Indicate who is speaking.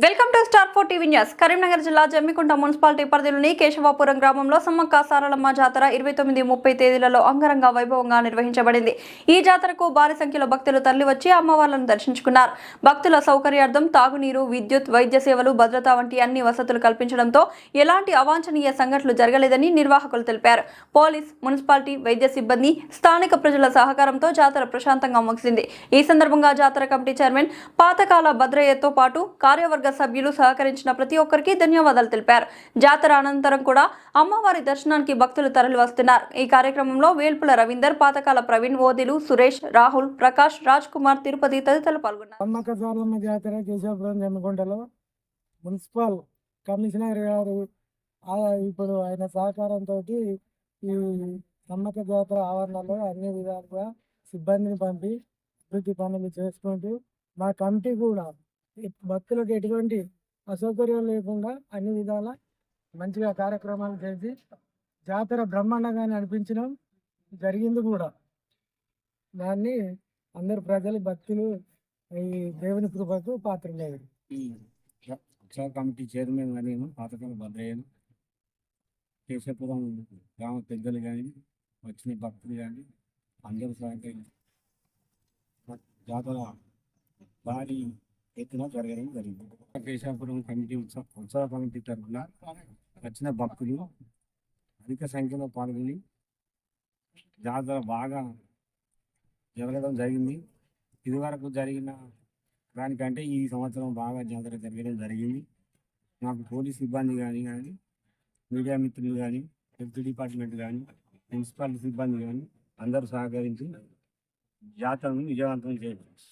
Speaker 1: Welcome to star four TV news. Karimnagar జిల్లా Jammikunta municipality పరిధిలోని కేశవాపురం గ్రామంలో సమ్మక్క సారలమ్మ జాతర ఇరవై తొమ్మిది ముప్పై తేదీలలో అంగరంగ వైభవంగా నిర్వహించబడింది. ఈ జాతరకు భారీ సంఖ్యలో భక్తులు తరలివచ్చి అమ్మవార్లను దర్శించుకున్నారు. భక్తుల సౌకర్యార్థం తాగునీరు విద్యుత్ వైద్య సేవలు భద్రత వంటి అన్ని వసతులు కల్పించడంతో ఎలాంటి అవాంఛనీయ సంఘటనలు జరగలేదని నిర్వాహకులు తెలిపారు. పోలీస్ మున్సిపాలిటీ వైద్య సిబ్బంది స్థానిక ప్రజల సహకారంతో జాతర ప్రశాంతంగా ముగిసింది. ఈ సందర్భంగా జాతర కమిటీ చైర్మన్ పాతకాల భద్రయ్యతో పాటు కార్యవర్గ సభ్యులు సహకరించిన ప్రతి ఒక్కరికి ధన్యవాదాలు తెలిపారు. జాతర అనంతరం కూడా అమ్మవారి దర్శనానికి భక్తులు తరలి వస్తున్నారు ఈ కార్యక్రమంలో వేల్పుల రవీందర్ పాతకాల ప్రవీణ్ ఓదిలు సురేష్ రాహుల్ ప్రకాష్ రాజ్ కుమార్ తిరుపతి తదితరులు పాల్గొన్నారు.
Speaker 2: జాతర కేశవపురం మున్సిపల్ కమిషనర్ గారు ఇప్పుడు ఆయన సహకారంతో ఈ నమ్మక జాతర ఆవరణలో అన్ని విధాలుగా సిబ్బందిని పంపి అభివృద్ధి పనులు చేసుకుంటూ మా కమిటీ కూడా భక్తులకు ఎటువంటి అసౌకర్యం లేకుండా అన్ని విధాల మంచిగా కార్యక్రమాలు చేసి జాతర బ్రహ్మాండంగా నడిపించడం జరిగింది కూడా. దాన్ని అందరు ప్రజలు భక్తులు ఈ దేవుని కృపకు పాత్రలేదు
Speaker 3: ఈ కమిటీ చైర్మన్ కానీ పాతకాల భద్రయ్యను కేశపురం గ్రామ పెద్దలు కానీ వచ్చిన భక్తులు కానీ అందరూ సహకరించారు జాతర భారీ ఎత్తున జరగడం జరిగింది? కేశాపురం కమిటీ ఉత్సవ ఉత్సవ కమిటీ తరఫున వచ్చిన భక్తులు అధిక సంఖ్యలో పాల్గొని జాతర బాగా జరగడం జరిగింది. ఇదివరకు జరిగిన దానికంటే ఈ సంవత్సరం బాగా జాతర జరగడం జరిగింది. నాకు పోలీస్ సిబ్బంది కానీ కానీ మీడియా మిత్రులు కానీ హెల్త్ డిపార్ట్మెంట్ కానీ మున్సిపాలిటీ సిబ్బంది కానీ అందరూ సహకరించి జాతరను విజయవంతం చేయవచ్చు